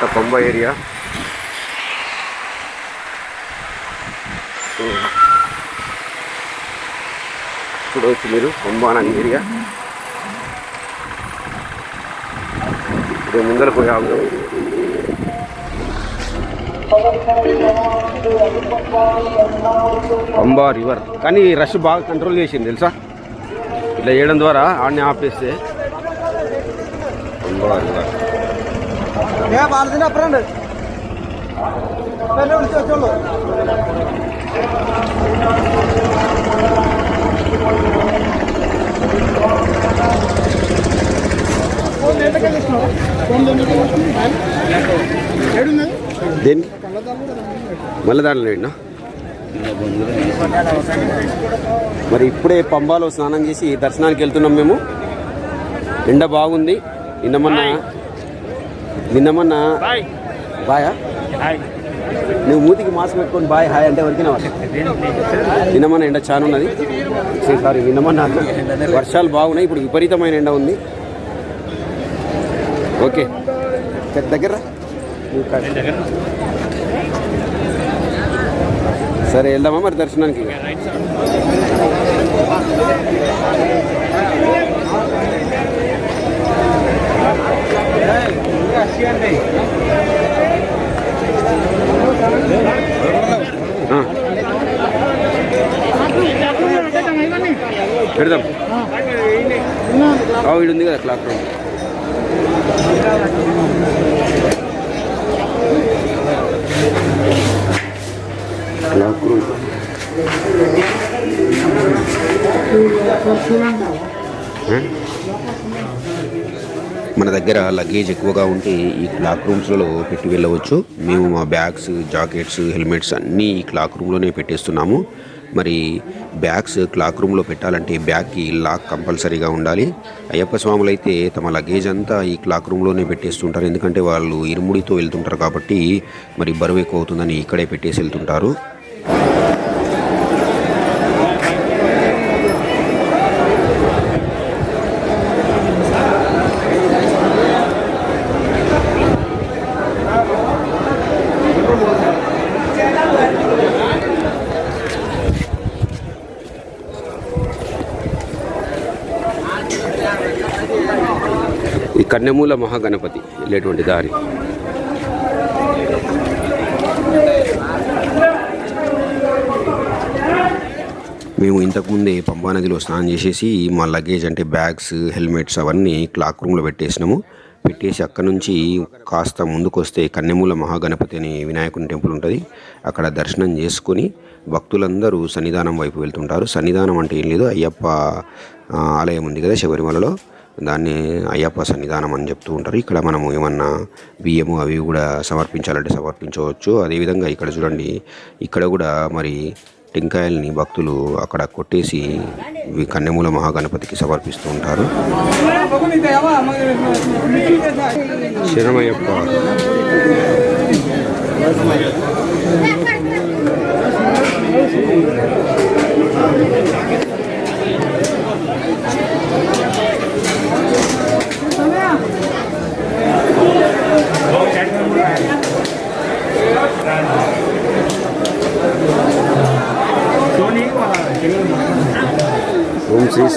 ఇదంతా పంబ ఏరియా. చూడవచ్చు మీరు పంబానంగ్ ఏరియా. ఇదే ముందర పోయి ఆగుదాం పంబా రివర్. కానీ రష్ బాగా కంట్రోల్ చేసింది తెలుసా? ఇట్లా చేయడం ద్వారా ఆడిని ఆపేస్తే పంబా రివర్. ഏ ఏ బాలసిన എന്നെ വിളിച്ചു വെച്ചോളൂ మళ్ళీ దాంట్లో వెళ్ళినా మరి ఇప్పుడే పంబాలో స్నానం చేసి దర్శనానికి వెళ్తున్నాం మేము. ఎండ బాగుంది. నిన్న మొన్న నిన్న మొన్న బాయా. నువ్వు మూతికి మాస్క్ పెట్టుకొని బాయ్ హాయ్ అంటే వరకినా నిన్న మొన్న ఎండ చాలా ఉన్నది. సారీ నిన్న మొన్న వర్షాలు బాగున్నాయి ఇప్పుడు విపరీతమైన ఎండ ఉంది. ఓకే. దగ్గర సరే వెళ్దామా మరి దర్శనానికి? ఆ. పెడదాం. వీడు ఉంది కదా క్లాక్ రూమ్ క్లాక్ రూమ్ మన దగ్గర లగేజ్ ఎక్కువగా ఉంటే ఈ క్లాక్ రూమ్స్లలో పెట్టి వెళ్ళవచ్చు. మేము మా బ్యాగ్స్ జాకెట్స్ హెల్మెట్స్ అన్నీ ఈ క్లాక్ రూమ్లోనే పెట్టేస్తున్నాము. మరి బ్యాగ్స్ క్లాక్ రూమ్లో పెట్టాలంటే బ్యాగ్కి లాక్ కంపల్సరీగా ఉండాలి. అయ్యప్ప స్వాములు అయితే తమ లగేజ్ అంతా ఈ క్లాక్ రూమ్లోనే పెట్టేస్తుంటారు. ఎందుకంటే వాళ్ళు ఇరుముడితో వెళ్తుంటారు కాబట్టి మరి బరువు ఎక్కువ అవుతుందని ఇక్కడే పెట్టేసి వెళ్తుంటారు. కన్నెమూల మహాగణపతి వెళ్ళేటువంటి దారి. మేము ఇంతకుముందే పంపా నదిలో స్నానం చేసేసి మా లగేజ్ అంటే బ్యాగ్స్ హెల్మెట్స్ అవన్నీ క్లాక్ రూమ్లో పెట్టేసినాము. పెట్టేసి అక్కడ నుంచి కాస్త ముందుకు వస్తే కన్నెమూల మహాగణపతి అనే వినాయకుని టెంపుల్ ఉంటుంది. అక్కడ దర్శనం చేసుకొని భక్తులందరూ సన్నిధానం వైపు వెళ్తుంటారు. సన్నిధానం అంటే ఏం లేదు అయ్యప్ప ఆలయం ఉంది కదా శబరిమలలో. దాన్ని అయ్యప్ప సన్నిధానం అని చెప్తూ ఉంటారు. ఇక్కడ మనము ఏమన్నా బియ్యము అవి కూడా సమర్పించాలంటే సమర్పించవచ్చు. అదేవిధంగా ఇక్కడ చూడండి ఇక్కడ కూడా మరి టెంకాయల్ని భక్తులు అక్కడ కొట్టేసి కన్నెమూల మహాగణపతికి సమర్పిస్తూ ఉంటారు. శరణమయ్యప్ప. ఓం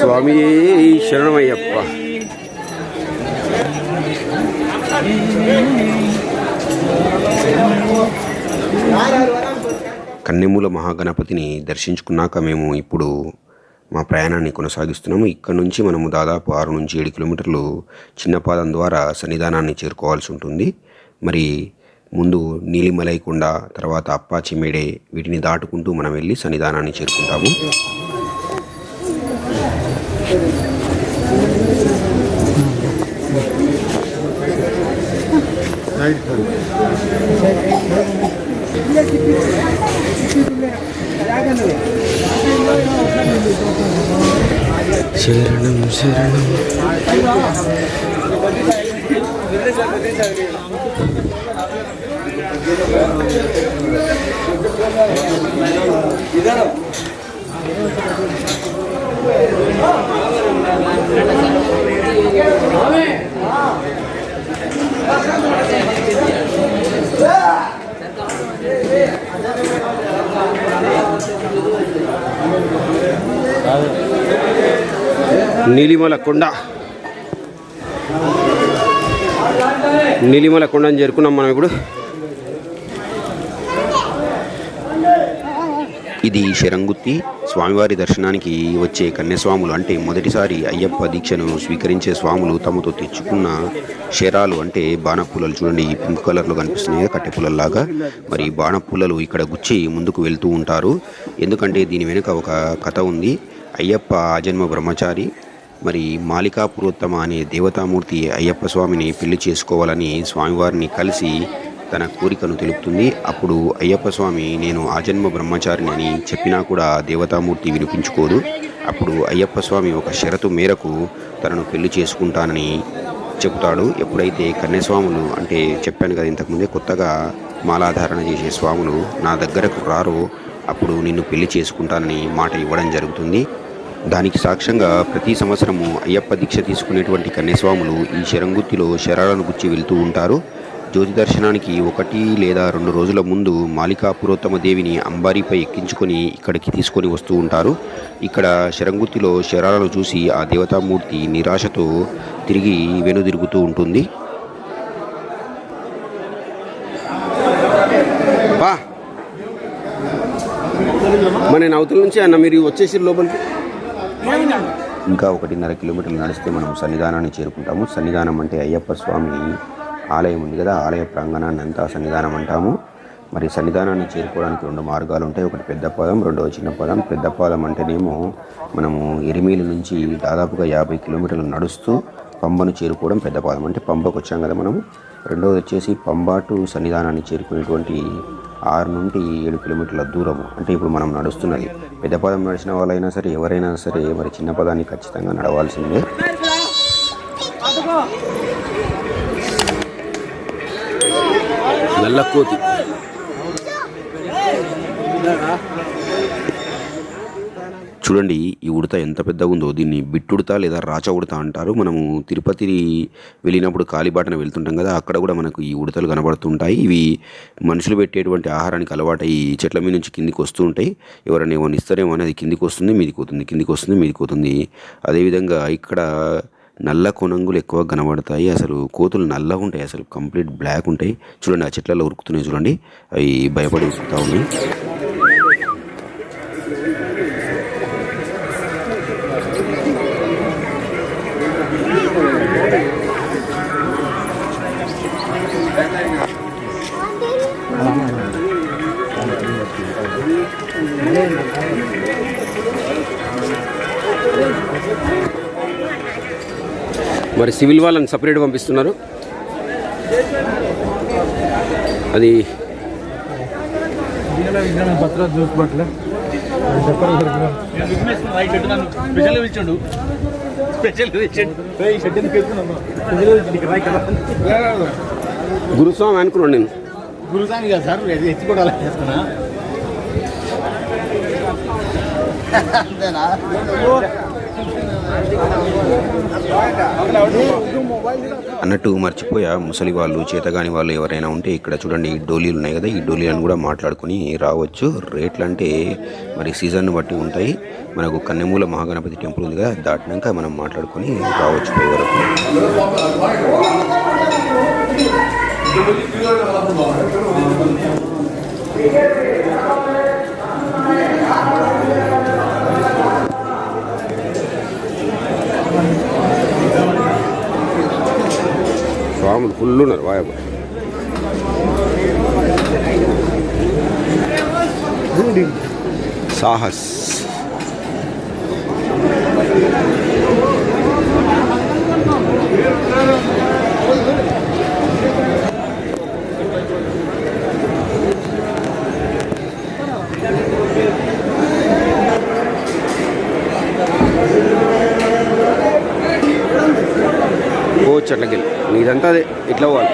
శ్రీ స్వామి శరణమయ్యప్ప. కన్నెమూల మహాగణపతిని దర్శించుకున్నాక మేము ఇప్పుడు మా ప్రయాణాన్ని కొనసాగిస్తున్నాము. ఇక్కడ నుంచి మనము దాదాపు ఆరు నుంచి ఏడు కిలోమీటర్లు చిన్నపాదం ద్వారా సన్నిధానాన్ని చేరుకోవాల్సి ఉంటుంది. మరి ముందు నీలిమలైకొండ తర్వాత అప్పా మేడే వీటిని దాటుకుంటూ మనం వెళ్ళి సన్నిధానాన్ని చేరుకుంటాము. ശരണം ശരണം ഇതാണോ నీలిమల కొండ నీలిమల కొండని చేరుకున్నాం మనం ఇప్పుడు. ఇది శరంగుత్తి. స్వామివారి దర్శనానికి వచ్చే కన్యస్వాములు అంటే మొదటిసారి అయ్యప్ప దీక్షను స్వీకరించే స్వాములు తమతో తెచ్చుకున్న శరాలు అంటే బాణపుల్లలు చూడండి పింక్ కలర్లో కనిపిస్తున్నాయి కట్టెపులల్లాగా. మరి బాణపుల్లలు ఇక్కడ గుచ్చి ముందుకు వెళ్తూ ఉంటారు. ఎందుకంటే దీని వెనుక ఒక కథ ఉంది. అయ్యప్ప ఆజన్మ బ్రహ్మచారి మరి మాలికా పురోత్తమ అనే దేవతామూర్తి అయ్యప్ప స్వామిని పెళ్ళి చేసుకోవాలని స్వామివారిని కలిసి తన కోరికను తెలుపుతుంది. అప్పుడు అయ్యప్ప స్వామి నేను ఆజన్మ బ్రహ్మచారిని అని చెప్పినా కూడా దేవతామూర్తి వినిపించుకోదు. అప్పుడు అయ్యప్ప స్వామి ఒక షరతు మేరకు తనను పెళ్ళి చేసుకుంటానని చెబుతాడు. ఎప్పుడైతే కన్యస్వాములు అంటే చెప్పాను కదా ఇంతకుముందే కొత్తగా మాలాధారణ చేసే స్వాములు నా దగ్గరకు రారో అప్పుడు నిన్ను పెళ్ళి చేసుకుంటానని మాట ఇవ్వడం జరుగుతుంది. దానికి సాక్ష్యంగా ప్రతి సంవత్సరము అయ్యప్ప దీక్ష తీసుకునేటువంటి కన్యస్వాములు ఈ శరంగుత్తిలో శరాలను గుచ్చి వెళ్తూ ఉంటారు. జ్యోతి దర్శనానికి ఒకటి లేదా రెండు రోజుల ముందు మాలికా పురోత్తమ దేవిని అంబారీపై ఎక్కించుకొని ఇక్కడికి తీసుకొని వస్తూ ఉంటారు. ఇక్కడ శరంగుత్తిలో శరాలను చూసి ఆ దేవతామూర్తి నిరాశతో తిరిగి వెనుదిరుగుతూ ఉంటుంది. బా మన అవతల నుంచి అన్న మీరు వచ్చేసి లోపలికి. ఇంకా ఒకటిన్నర కిలోమీటర్లు నడిస్తే మనం సన్నిధానాన్ని చేరుకుంటాము. సన్నిధానం అంటే అయ్యప్ప స్వామి ఆలయం ఉంది కదా ఆలయ ప్రాంగణాన్ని అంతా సన్నిధానం అంటాము. మరి సన్నిధానాన్ని చేరుకోవడానికి రెండు మార్గాలు ఉంటాయి. ఒకటి పెద్ద పాదం రెండవ చిన్న పాదం. పెద్ద పాదం అంటేనేమో మనము ఎరిమీలు నుంచి దాదాపుగా యాభై కిలోమీటర్లు నడుస్తూ పంబను చేరుకోవడం పెద్ద పాదం. అంటే పంబకు వచ్చాం కదా మనము. రెండవది వచ్చేసి పంబాటు సన్నిధానాన్ని చేరుకునేటువంటి ఆరు నుండి ఏడు కిలోమీటర్ల దూరము. అంటే ఇప్పుడు మనం నడుస్తున్నది. పెద్ద పదం నడిచిన వాళ్ళైనా సరే ఎవరైనా సరే మరి చిన్న పదాన్ని ఖచ్చితంగా నడవాల్సిందే. నల్లకోతి చూడండి ఈ ఉడత ఎంత పెద్దగా ఉందో దీన్ని బిట్టుడత లేదా రాచ ఉడత అంటారు. మనము తిరుపతి వెళ్ళినప్పుడు కాలిబాటన వెళ్తుంటాం కదా అక్కడ కూడా మనకు ఈ ఉడతలు కనబడుతుంటాయి. ఇవి మనుషులు పెట్టేటువంటి ఆహారానికి అలవాటు ఈ చెట్ల మీద నుంచి కిందికి వస్తూ ఉంటాయి ఎవరైనా ఏమైనా ఇస్తారేమో అనేది కిందికి వస్తుంది మీదికి పోతుంది కిందికి వస్తుంది మీదికి పోతుంది. అదేవిధంగా ఇక్కడ నల్ల కొనంగులు ఎక్కువ కనబడతాయి. అసలు కోతులు నల్లగా ఉంటాయి అసలు కంప్లీట్ బ్లాక్ ఉంటాయి. చూడండి ఆ చెట్లలో ఉరుకుతున్నాయి చూడండి. అవి భయపడి ఉరుకుతూ ఉన్నాయి. మరి సివిల్ వాళ్ళని సపరేట్ పంపిస్తున్నారు. అది గురుస్వామి అనుకున్నాను నేను. గురుస్వామి కదా సార్ ఎత్తి కూడా అలా చేస్తున్నా. అన్నట్టు మర్చిపోయా ముసలి వాళ్ళు చేతగాని వాళ్ళు ఎవరైనా ఉంటే ఇక్కడ చూడండి ఈ డోలీలు ఉన్నాయి కదా ఈ డోలీలను కూడా మాట్లాడుకొని రావచ్చు. రేట్లు అంటే మరి సీజన్ బట్టి ఉంటాయి. మనకు కన్నెమూల మహాగణపతి టెంపుల్ ఉంది కదా దాటినాక మనం మాట్లాడుకొని రావచ్చు పై వరకు. స్వాములు ఫుల్ ఉన్నారు వాయబ్బ సాహస్ పోవచ్చు అట్లకి నీదంతా అదే ఇట్లా పోవాలి.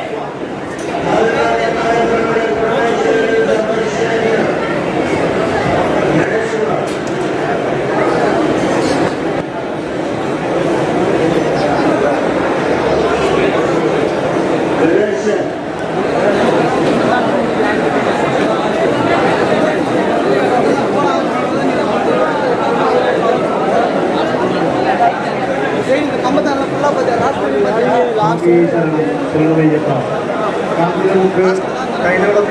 కాశీ శరణం శరణమయ్యప్ప కాశీలకు కైలాసం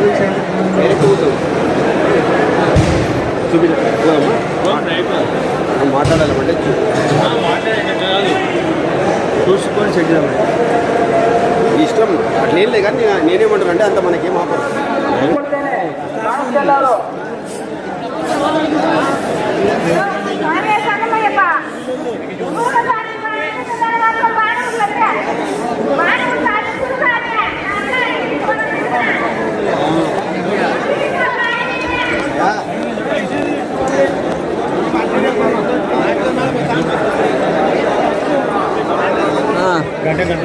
మాట్లాడాలంటే చూసుకొని సెట్ చేయాలి ఇష్టం అట్లేం లేదు కానీ నేనేమంటాను అంటే అంత మనకేం ఆపరు స్వామి శరణమయ్యప్ప మూడు సార్లు మానవుడు తర్వాత మానవుడు అంటే మానవుడు సాధించుడు స్వామి అన్న ఇది గంట గంట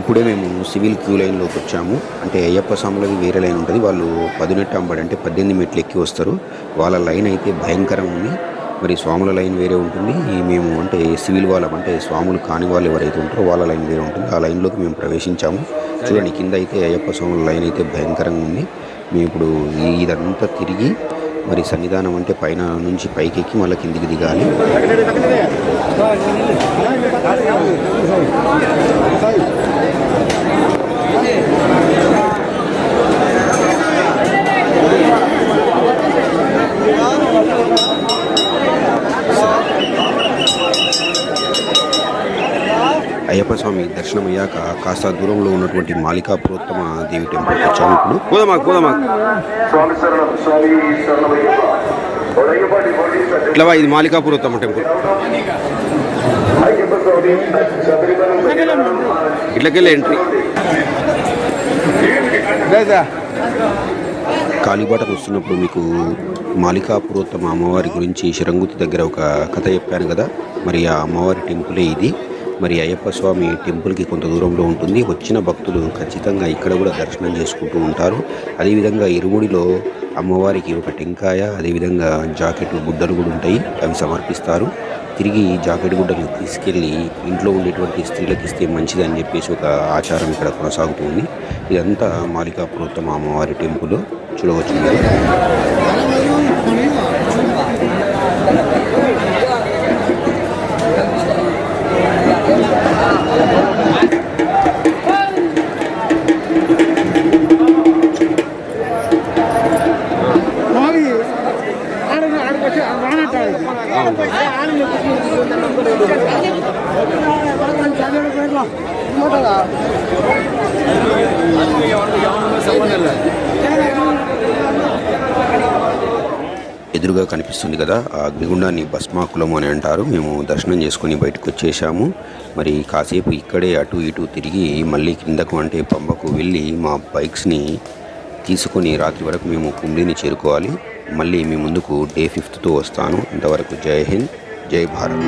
ఇప్పుడే మేము సివిల్ క్యూ లైన్లోకి వచ్చాము. అంటే అయ్యప్ప స్వాములది వేరే లైన్ ఉంటుంది. వాళ్ళు పదినెట్టు అంబడి అంటే పద్దెనిమిది మెట్లు ఎక్కి వస్తారు. వాళ్ళ లైన్ అయితే భయంకరం ఉంది. మరి స్వాముల లైన్ వేరే ఉంటుంది. మేము అంటే సివిల్ వాళ్ళం. అంటే స్వాములు కాని వాళ్ళు ఎవరైతే ఉంటారో వాళ్ళ లైన్ వేరే ఉంటుంది. ఆ లైన్లోకి మేము ప్రవేశించాము. చూడండి కింద అయితే అయ్యప్ప స్వాముల లైన్ అయితే భయంకరంగా ఉంది. మేము ఇప్పుడు ఇదంతా తిరిగి మరి సన్నిధానం అంటే పైన నుంచి పైకి ఎక్కి మళ్ళీ కిందికి దిగాలి అయ్యప్ప స్వామి దర్శనం అయ్యాక కాస్త దూరంలో ఉన్నటువంటి మాలికా పురోత్తమ దేవి టెంపుల్కి వచ్చాము ఇప్పుడు. పోదామా పోదామా? ఇట్లా ఇది మాలికా పురోత్తమ టెంపుల్. ఇట్లకెళ్ళి ఎంట్రీ. కాలిబాటకు వస్తున్నప్పుడు మీకు మాలికాపురోత్తమ అమ్మవారి గురించి శరంగుతి దగ్గర ఒక కథ చెప్పాను కదా. మరి ఆ అమ్మవారి టెంపులే ఇది. మరి అయ్యప్ప స్వామి టెంపుల్కి కొంత దూరంలో ఉంటుంది. వచ్చిన భక్తులు ఖచ్చితంగా ఇక్కడ కూడా దర్శనం చేసుకుంటూ ఉంటారు. అదేవిధంగా ఇరుముడిలో అమ్మవారికి ఒక టెంకాయ అదేవిధంగా జాకెట్ గుడ్డలు కూడా ఉంటాయి. అవి సమర్పిస్తారు. తిరిగి జాకెట్ గుడ్డలు తీసుకెళ్ళి ఇంట్లో ఉండేటువంటి స్త్రీలకు ఇస్తే మంచిది అని చెప్పేసి ఒక ఆచారం ఇక్కడ కొనసాగుతుంది ఇదంతా మాలికా పురోత్తమ అమ్మవారి టెంపుల్. చూడవచ్చు ఎదురుగా కనిపిస్తుంది కదా ఆ అగ్నిగుండాన్ని భస్మాకులం అని అంటారు. మేము దర్శనం చేసుకొని బయటకు వచ్చేసాము మరి కాసేపు ఇక్కడే అటు ఇటు తిరిగి మళ్ళీ కిందకు అంటే పంబకు వెళ్ళి మా బైక్స్ని తీసుకొని రాత్రి వరకు మేము కుంబ్లీని చేరుకోవాలి. మళ్ళీ మీ ముందుకు డే ఫిఫ్త్తో వస్తాను. ఇంతవరకు జై హింద్ జై భారత్.